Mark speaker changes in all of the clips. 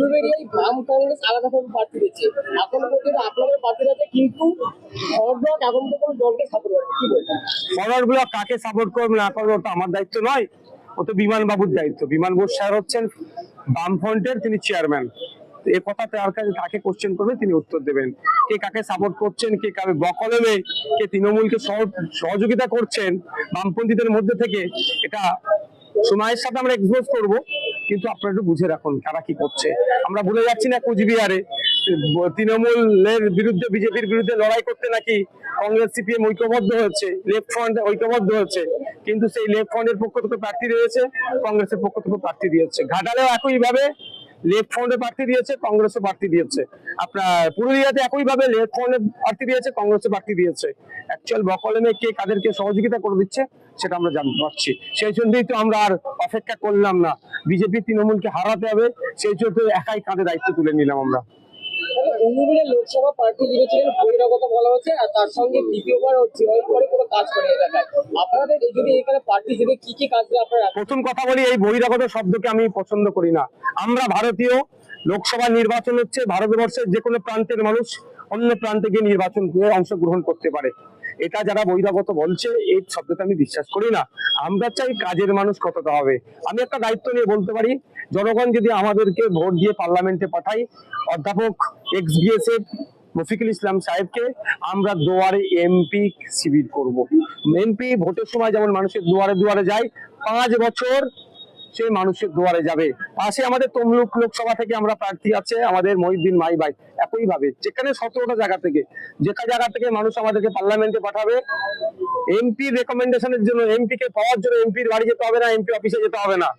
Speaker 1: বাম কংগ্রেস আলাদাভাবে প্রার্থী এখনও পর্যন্ত আপনাদের প্রার্থী আছে কিন্তু ফরওয়ার্ড ব্লক এখন কোনো দলকে সাপোর্ট করে কি বলবেন?
Speaker 2: ফরওয়ার্ড ব্লক কাকে সাপোর্ট করবে না করবে ওটা আমার দায়িত্ব নয়। ও তো দায়িত্ব। স্যার হচ্ছেন বামফ্রন্টের, তিনি চেয়ারম্যান এ কথাতে তার কাছে কাকে কোশ্চেন করবে তিনি উত্তর দেবেন। কে কাকে সাপোর্ট করছেন, কে কাকে বকলমে কে তৃণমূলকে সহ- সহযোগিতা করছেন বামপন্থীদের মধ্যে থেকে, এটা সময়ের সাথে আমরা এক্সপোজ করব। কিন্তু আপনারা একটু বুঝে রাখুন কারা কি করছে। আমরা ভুলে যাচ্ছি না কুচবিহারে। তৃণমূলের বিরুদ্ধে, বিজেপির বিরুদ্ধে লড়াই করতে নাকি কংগ্রেস, সিপিএম ঐক্যবদ্ধ হয়েছে, লেফট ফ্রন্ট ঐক্যবদ্ধ হয়েছে। কিন্তু সেই লেফট ফ্রন্টের পক্ষ থেকে প্রার্থী রয়েছে, কংগ্রেসের পক্ষ থেকে প্রার্থী দিয়েছে। ঘাটালেও একই ভাবে লেফট ফ্রন্টে প্রার্থী দিয়েছে কংগ্রেসও প্রার্থী দিয়েছে। আপনার পুরুলিয়াতে একই ভাবে লেফট ফ্রন্টে প্রার্থী দিয়েছে কংগ্রেসও প্রার্থী দিয়েছে। অ্যাকচুয়াল বকলমে কে কাদেরকে সহযোগিতা করে দিচ্ছে, সেটা আমরা জানতে পারছি। সেই জন্যই তো আমরা আর অপেক্ষা করলাম না। বিজেপি তৃণমূলকে হারাতে হবে, সেই জন্য একাই কাঁধে দায়িত্ব তুলে নিলাম আমরা।
Speaker 1: লোকসভা প্রার্থী বহিরাগত বলা হচ্ছে, আর তার সঙ্গে দ্বিতীয়বার হচ্ছে পরে কোনো কাজ করে এলাকায়। আপনাদের যদি এখানে কি কি কাজ আপনারা
Speaker 2: প্রথম কথা বলি, এই বহিরাগত শব্দকে আমি পছন্দ করি না। আমরা ভারতীয় লোকসভা নির্বাচন হচ্ছে, ভারতবর্ষের যে কোনো প্রান্তের মানুষ অন্য প্রান্তে গিয়ে নির্বাচন করে অংশগ্রহণ করতে পারে। এটা যারা বহিরাগত বলছে, এই শব্দটা আমি বিশ্বাস করি না। আমরা চাই কাজের মানুষ কতটা হবে। আমি একটা দায়িত্ব নিয়ে বলতে পারি জনগণ যদি আমাদেরকে ভোট দিয়ে পার্লামেন্টে পাঠাই অধ্যাপক এক্স বিএসএফ রফিকুল ইসলাম সাহেবকে আমরা দুয়ারে এমপি শিবির করব। এমপি ভোটের সময় যেমন মানুষের দুয়ারে দুয়ারে যায়, পাঁচ বছর সে মানুষের দুয়ারে যাবে। পাশে আমাদের তমলুক লোকসভা থেকে আমরা প্রার্থী আছে, আমাদের মহিউদ্দিন মাই ভাই একই ভাবে যেখানে সতেরোটা জায়গা থেকে, যেটা জায়গা থেকে মানুষ আমাদেরকে পার্লামেন্টে পাঠাবে, এমপি রেকমেন্ডেশনের জন্য, এমপি কে পাওয়ার জন্য এমপির বাড়ি যেতে হবে না, এমপি অফিসে যেতে হবে না।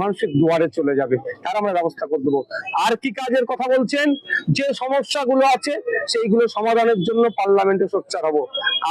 Speaker 2: মানুষের দুয়ারে চলে যাবে, তার আমরা ব্যবস্থা করে দেবো। আর কি কাজের কথা বলছেন? যে সমস্যাগুলো আছে, সেইগুলো সমাধানের জন্য পার্লামেন্টে সোচ্চার হব।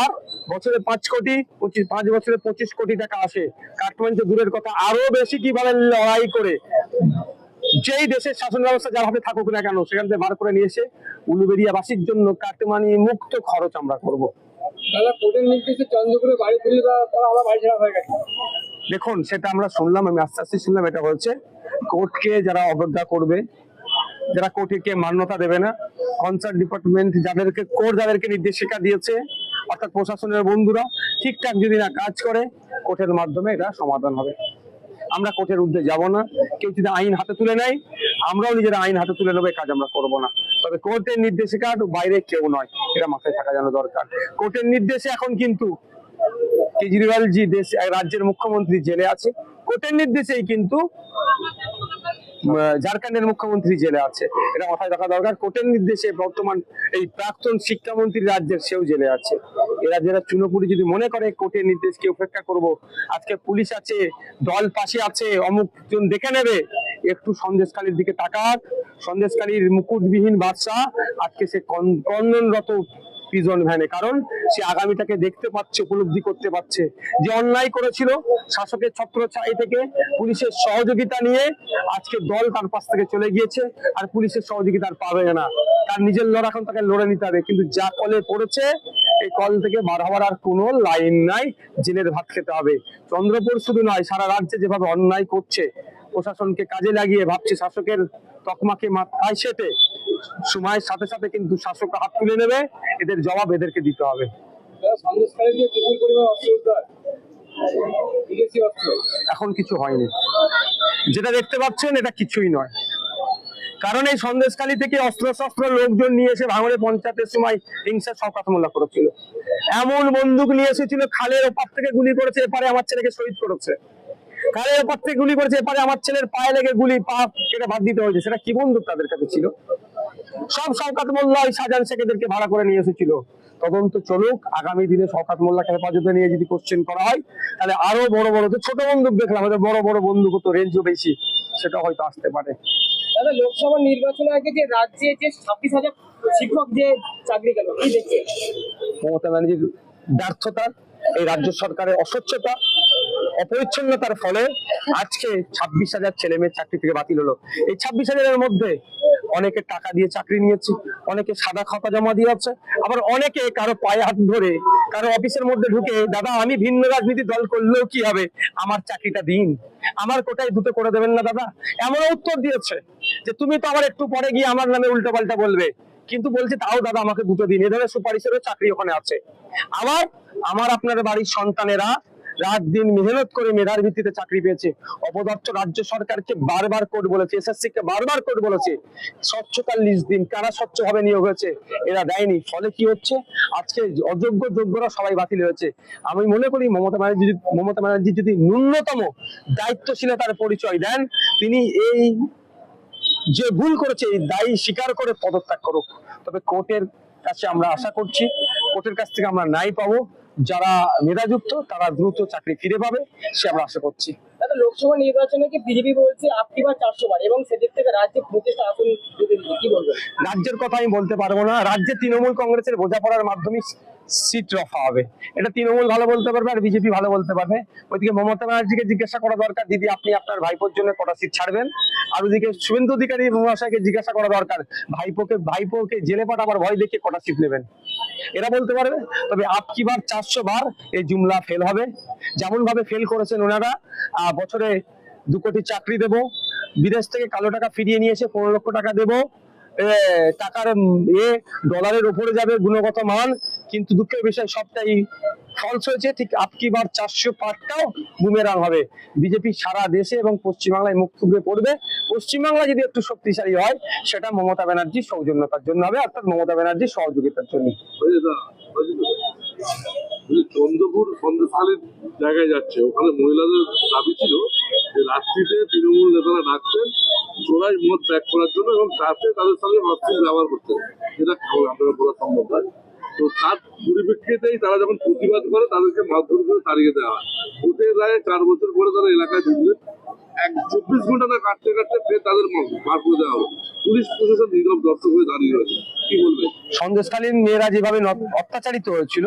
Speaker 2: আর বছরে পাঁচ কোটি, পঁচিশ, পাঁচ বছরে পঁচিশ কোটি টাকা আসে। কাঠমান্ডু দূরের কথা আরও বেশি কীভাবে লড়াই করে? যেই দেশের শাসন ব্যবস্থা যার হাতে থাকুক না কেন, সেখান থেকে বার করে নিয়ে এসে উলুবেরিয়াবাসীর জন্য কাটমানি মুক্ত খরচ আমরা করব।
Speaker 1: দাদা কোর্টের নির্দেশে চন্দ্রপুরে বাড়ি তারা আবার বাড়ি ছাড়া হয়ে গেছে।
Speaker 2: দেখুন, সেটা আমরা শুনলাম, আমি আস্তে আস্তে শুনলাম এটা হচ্ছে কোর্টকে যারা অবজ্ঞা করবে, যারা কোর্টকে মান্যতা দেবে না কনসার্ট ডিপার্টমেন্ট যাদেরকে কোর্ট যাদেরকে নির্দেশিকা দিয়েছে, অর্থাৎ প্রশাসনের বন্ধুরা, ঠিকঠাক যদি না কাজ করে, কোর্টের মাধ্যমে এটা সমাধান হবে। আমরা কোর্টের উদ্যোগে যাব না, কেউ যদি আইন হাতে তুলে নেয়, আমরাও নিজেরা আইন হাতে তুলে নেবে কাজ আমরা করব না। তবে কোর্টের নির্দেশিকার বাইরে কেউ নয়, এটা মাথায় থাকা যেন দরকার। কোর্টের নির্দেশে এখন কিন্তু কেজরিওয়াল জি দেশ রাজ্যের মুখ্যমন্ত্রী জেলে আছে। কোর্টের নির্দেশেই কিন্তু ঝাড়খণ্ডের মুখ্যমন্ত্রী জেলে আছে। এটা মাথায় রাখা দরকার। কোর্টের নির্দেশে বর্তমান এই প্রাক্তন শিক্ষামন্ত্রী রাজ্যের সেও জেলে আছে। এরা যারা চুনোপুরি যদি মনে করে, কোর্টের নির্দেশকে উপেক্ষা করব? আজকে পুলিশ আছে, দল পাশে আছে অমুক জন দেখে নেবে। একটু সন্দেশখালীর দিকে তাকাক। সন্দেশখালীর মুকুটবিহীন বাদশাহ, আজকে সে কন- কন্দনরত প্রিজন ভ্যানে কারণ সে আগামীটাকে দেখতে পাচ্ছে, উপলব্ধি করতে পারছে। যে অন্যায় করেছিল শাসকের ছত্র ছাই থেকে পুলিশের সহযোগিতা নিয়ে আজকে দল তার পাশ থেকে চলে গিয়েছে আর পুলিশের সহযোগিতা আর পাবে না। তার নিজের লড়া এখন তাকে লড়ে নিতে হবে। কিন্তু যা কলে পড়েছে, এই কল থেকে বার হওয়ার আর কোনো লাইন নাই। জেলের ভাত খেতে হবে। চন্দ্রপুর শুধু নয়, সারা রাজ্যে যেভাবে অন্যায় করছে প্রশাসনকে কাজে লাগিয়ে ভাবছে শাসকের তকমাকে মাথায় সেটে সময়ের সাথে সাথে কিন্তু শাসক হাত তুলে নেবে। এদের জবাব এদেরকে দিতে হবে। এখন কিছু হয়নি। যেটা দেখতে পাচ্ছেন, এটা কিছুই নয়। কারণ এই সন্দেশখালী থেকে অস্ত্র শস্ত্র লোকজন নিয়ে এসে ভাঙড়ে পঞ্চায়েতের সময় হিংসা সকাত মোল্লা করেছিল। এমন বন্দুক নিয়ে এসেছিল, খালের ওপার থেকে গুলি করেছে এপারে আমার ছেলেকে শহীদ করেছে। ওপার থেকে গুলি করেছে? এপারে আমার ছেলের পায়ে লেগে গুলি পা কেটে বাদ দিতে হয়েছে। সেটা কি বন্দুক তাদের কাছে ছিল? সব শওকাত মোল্লা ওই শেখেদেরকে ভাড়া করে নিয়ে এসেছিল। তদন্ত চলুক আগামী দিনে শওকাত মোল্লাকে হেফাজতে নিয়ে যদি কোশ্চেন করা হয় তাহলে আরও বড় বড় তো ছোট বন্দুক দেখলাম আমাদের বড় বড় বন্দুক তো রেঞ্জও বেশি সেটা হয়তো আসতে পারে।
Speaker 1: দাদা লোকসভা নির্বাচনের আগে যে রাজ্যে যে ছাব্বিশ হাজার শিক্ষক যে চাকরি গেল
Speaker 2: মমতা ব্যানার্জির ব্যর্থতা এই রাজ্য সরকারের অস্বচ্ছতা, অপরিচ্ছন্নতার ফলে আজকে ছাব্বিশ হাজার ছেলে মেয়ের চাকরি থেকে বাতিল হলো। এই ছাব্বিশ হাজারের মধ্যে অনেকে টাকা দিয়ে চাকরি নিয়েছে, অনেকে সাদা খাতা জমা দিয়েছে আবার অনেকে কারও পায়ে হাত ধরে, কারও অফিসের মধ্যে ঢুকে, দাদা, আমি ভিন্ন রাজনীতি দল করলেও কি হবে? আমার চাকরিটা দিন। আমার কোটায় দুটো করে দেবেন না, দাদা? এমন উত্তর দিয়েছে যে, তুমি তো আবার একটু পরে গিয়ে আমার নামে উল্টো পাল্টা বলবে। কিন্তু বলছে তাও দাদা, আমাকে দুটো দিন। এ ধরনের সুপারিশেরও চাকরি ওখানে আছে। আবার আমার আপনার বাড়ির সন্তানেরা রাত দিন মেহনত করে মেধার ভিত্তিতে চাকরি পেয়েছে। অপদার্থ রাজ্য সরকারকে বারবার কোর্ট বলেছে এসএসসি কে বারবার কোর্ট বলেছে, স্বচ্ছতার লিস্ট দিন, কারা স্বচ্ছভাবে নিয়োগ হয়েছে, এরা দেয়নি। ফলে কি হচ্ছে? আজকে অযোগ্য যোগ্যরা সবাই বাতিল হয়েছে। আমি মনে করি মমতা ব্যানার্জি মমতা ব্যানার্জি যদি ন্যূনতম দায়িত্বশীলতার পরিচয় দেন, তিনি এই যে ভুল করেছে এই দায়ী স্বীকার করে পদত্যাগ করুক। তবে কোর্টের কাছে আমরা আশা করছি কোর্টের কাছ থেকে আমরা নাই পাবো। যারা মেধাযুক্ত তারা দ্রুত চাকরি ফিরে পাবে সে আমরা আশা করছি।
Speaker 1: দাদা লোকসভা নির্বাচনে কি বিজেপি বলছে আপনি বার চারশো বার? এবং সেদিক থেকে রাজ্যে পঁচিশটা আসন কি বলবেন?
Speaker 2: রাজ্যের কথা আমি বলতে পারব না। রাজ্যে তৃণমূল কংগ্রেসের বোঝাপড়ার মাধ্যমে সিট রফা হবে। এটা তৃণমূল ভালো বলতে পারবে আর বিজেপি ভালো বলতে পারবে। ওইদিকে মমতা ব্যানার্জিকে জিজ্ঞাসা করা দরকার, দিদি, আপনি আপনার ভাইপোর জন্য কটা সিট ছাড়বেন? আর ওদিকে শুভেন্দু অধিকারী মহাশয়কে জিজ্ঞাসা করা দরকার, ভাইপোকে ভাইপোকে জেলে পাঠাবার ভয় দেখিয়ে কটা সিট নেবেন? এরা বলতে পারবে, তবে আপকি বার চারশো বার এই জুমলা ফেল হবে। যেমন ভাবে ফেল করেছেন ওনারা বছরে দু কোটি চাকরি দেব, বিদেশ থেকে কালো টাকা ফিরিয়ে নিয়ে এসে পনেরো লক্ষ টাকা দেবো টাকার এ ডলারের উপরে যাবে গুণগত মান কিন্তু দুঃখের বিষয়, সবটাই ফলস হয়েছে। ঠিক আপকি বার চারশো পাঁচটাও বুমেরাং হবে। বিজেপি সারা দেশে এবং পশ্চিমবাংলায় মুখ থুবড়ে পড়বে। পশ্চিমবাংলা যদি একটু শক্তিশালী হয়, সেটা মমতা ব্যানার্জির সৌজন্যতার জন্য হবে, অর্থাৎ মমতা ব্যানার্জির সহযোগিতার জন্য।
Speaker 3: চন্দ্রপুর সন্দেশখালীর জায়গায় যাচ্ছে। ওখানে মহিলাদের দাবি ছিল যে রাত্রিতে তৃণমূল নেতারা ডাকছেন, চোরাই মদ ত্যাগ করার জন্য এবং তাতে তাদের সঙ্গে মাস্কিং ব্যবহার করতে যেটা আপনারা বলা সম্ভব নয়? তো তার পরিপ্রেক্ষিতেই তারা যখন প্রতিবাদ করে, তাদেরকে মারধর করে তাড়িয়ে দেওয়া হয়। ভোটের রায়ে চার বছর পরে তারা এলাকায় ঢুকলেন এক চব্বিশ ঘণ্টা না কাটতে কাটতে ফের তাদের বার করে দেওয়া হবে পুলিশ প্রশাসন নীরব দর্শক হয়ে দাঁড়িয়ে রয়েছে। কি বলবেন?
Speaker 2: সন্দেশকালীন মেয়েরা যেভাবে অত্যাচারিত হয়েছিল,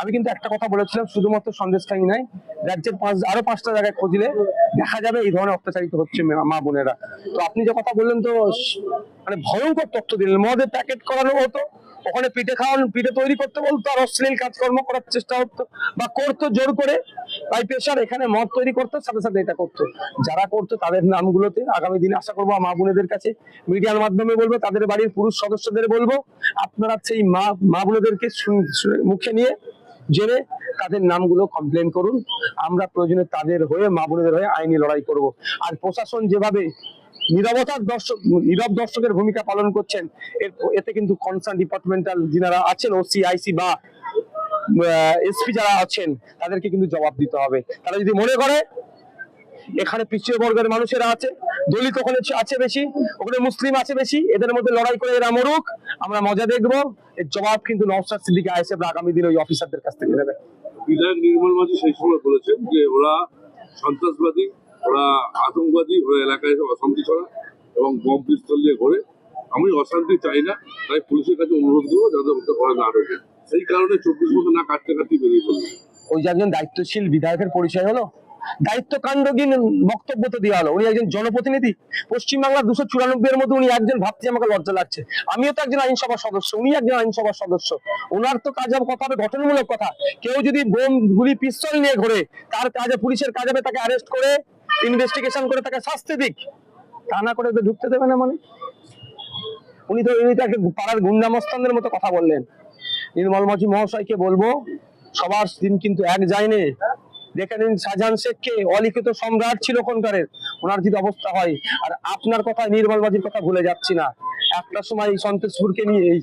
Speaker 2: আমি কিন্তু একটা কথা বলেছিলাম, শুধুমাত্র সন্দেশকালী নাই, রাজ্যের পাঁচ আরও পাঁচটা জায়গায় খুঁজলে দেখা যাবে এই ধরনের অত্যাচারিত হচ্ছে মা বোনেরা। তো আপনি যে কথা বললেন তো মানে ভয়ঙ্কর তথ্য দিলেন মদের প্যাকেট করানো হতো ওখানে পিঠে খাওয়ানো, পিঠে তৈরি করতে বলতো, আর অশ্লীল কাজকর্ম করার চেষ্টা হতো বা করতো জোর করে। বাই প্রেশার এখানে মদ তৈরি করতো, সাথে সাথে এটা করতো। যারা করতো তাদের নামগুলোতে আগামী দিনে আশা করব মা বোনেদের কাছে মিডিয়ার মাধ্যমে বলব, তাদের বাড়ির পুরুষ সদস্যদের বলব, আপনারা সেই মা মা বোনেদেরকে মুখে নিয়ে জেনে তাদের নামগুলো কমপ্লেন করুন। আমরা প্রয়োজনে তাদের হয়ে, মা বোনেদের হয়ে আইনি লড়াই করব। আর প্রশাসন যেভাবে নিরবতার দর্শক, নীরব দর্শকের ভূমিকা পালন করছেন। এতে কিন্তু কনসার্ন ডিপার্টমেন্টাল যিনারা আছেন ওসি আইসি বা এসপি যারা আছেন, তাদেরকে কিন্তু জবাব দিতে হবে। তারা যদি মনে করে, এখানে পিছিয়ে বর্গের মানুষেরা আছে, দলিত ওখানে আছে বেশি, ওখানে মুসলিম আছে বেশি, এদের মধ্যে লড়াই করে এরা মরুক, আমরা মজা দেখব। এর জবাব কিন্তু নওসাদ সিদ্দিকী আইসেফ আগামী দিনে ওই অফিসারদের কাছ থেকে নেবে
Speaker 3: বিধায়ক নির্মল মাঝি সেই সময় বলেছেন যে ওরা সন্ত্রাসবাদী ওরা আতঙ্কবাদী ওরা এলাকায় এসে অশান্তি ছড়া এবং বম পিস্তল দিয়ে ঘোরে। আমি অশান্তি চাই না, তাই পুলিশের কাছে অনুরোধ করব যাতে ওটা করে না ঢোকে সেই কারণে চব্বিশ ঘণ্টা না কাটতে কাটতে বেরিয়ে পড়ল
Speaker 2: ওই যে একজন দায়িত্বশীল বিধায়কের পরিচয় হলো? দায়িত্ব কাণ্ডহীন বক্তব্য তো দেওয়া হলো। উনি একজন জনপ্রতিনিধি। পশ্চিমবাংলার দুশো চুরানব্বই এর মধ্যে উনি একজন ভাবতে আমাকে লজ্জা লাগছে। আমিও তো একজন আইনসভার সদস্য, উনি একজন আইনসভার সদস্য। ওনার তো কাজ হবে কথা হবে গঠনমূলক কথা। কেউ যদি বোম গুলি পিস্তল নিয়ে ঘোরে, তার কাজে পুলিশের কাজ হবে তাকে অ্যারেস্ট করে ইনভেস্টিগেশন করে তাকে শাস্তি দিক। তা না করে ঢুকতে দেবে না মানে। উনি তো উনি তো একটা পাড়ার গুন্ডামস্তানদের মতো কথা বললেন। নির্মল মাঝি মহাশয়কে বলব, সবার দিন কিন্তু এক যায়নি। দেখে নিন শাহজাহান শেখকে, অলিখিত সম্রাট ছিল কোনকারের ওনার যদি অবস্থা হয়, আর আপনার কথা নির্মল মাঝির কথা ভুলে যাচ্ছি না। একটা সময় এই সন্তোষপুরকে নিয়ে, এই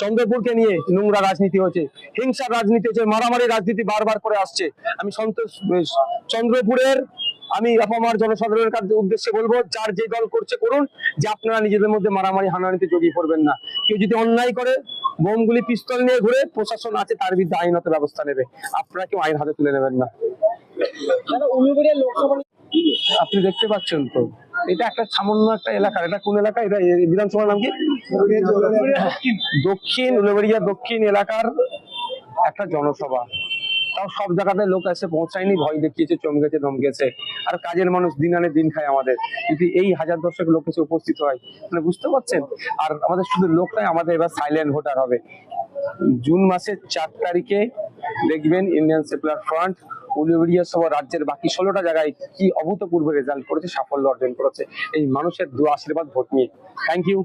Speaker 2: চন্দ্রপুরকে নিয়ে নোংরা রাজনীতি হয়েছে। হিংসার রাজনীতি হয়েছে, মারামারি রাজনীতি বারবার করে আসছে। আমি সন্তোষ চন্দ্রপুরের আমি আপামার জনসাধারণের কাছে উদ্দেশ্যে বলব যার যে দল করছে করুন যে আপনারা নিজেদের মধ্যে মারামারি হানাহানিতে জড়িয়ে পড়বেন না। কেউ যদি অন্যায় করে বোমগুলি পিস্তল নিয়ে ঘুরে প্রশাসন আছে তার বিরুদ্ধে আইনত ব্যবস্থা নেবে। আপনারা কেউ আইন হাতে তুলে নেবেন না। আপনি দেখতে পাচ্ছেন তো এটা একটা সামান্য একটা এলাকা। এটা কোন এলাকা? এটা বিধানসভার নাম কি? দক্ষিণ উলুবেড়িয়া দক্ষিণ এলাকার একটা জনসভা। তাও সব জায়গাতে লোক এসে পৌঁছায়নি, ভয় দেখিয়েছে চমকেছে ধমকেছে। আর কাজের মানুষ দিন আনে দিন খায় আমাদের। যদি এই হাজার দশক লোক এসে উপস্থিত হয় মানে বুঝতে পারছেন? আর আমাদের শুধু লোক নয় আমাদের এবার সাইলেন্ট ভোটার হবে। জুন মাসের চার তারিখে দেখবেন ইন্ডিয়ান সেকুলার ফ্রন্ট উলুবেড়িয়া সহ রাজ্যের বাকি ষোলোটা জায়গায় কি অভূতপূর্ব রেজাল্ট করেছে, সাফল্য অর্জন করেছে। এই মানুষের দু আশীর্বাদ ভোট নিয়ে। Thank you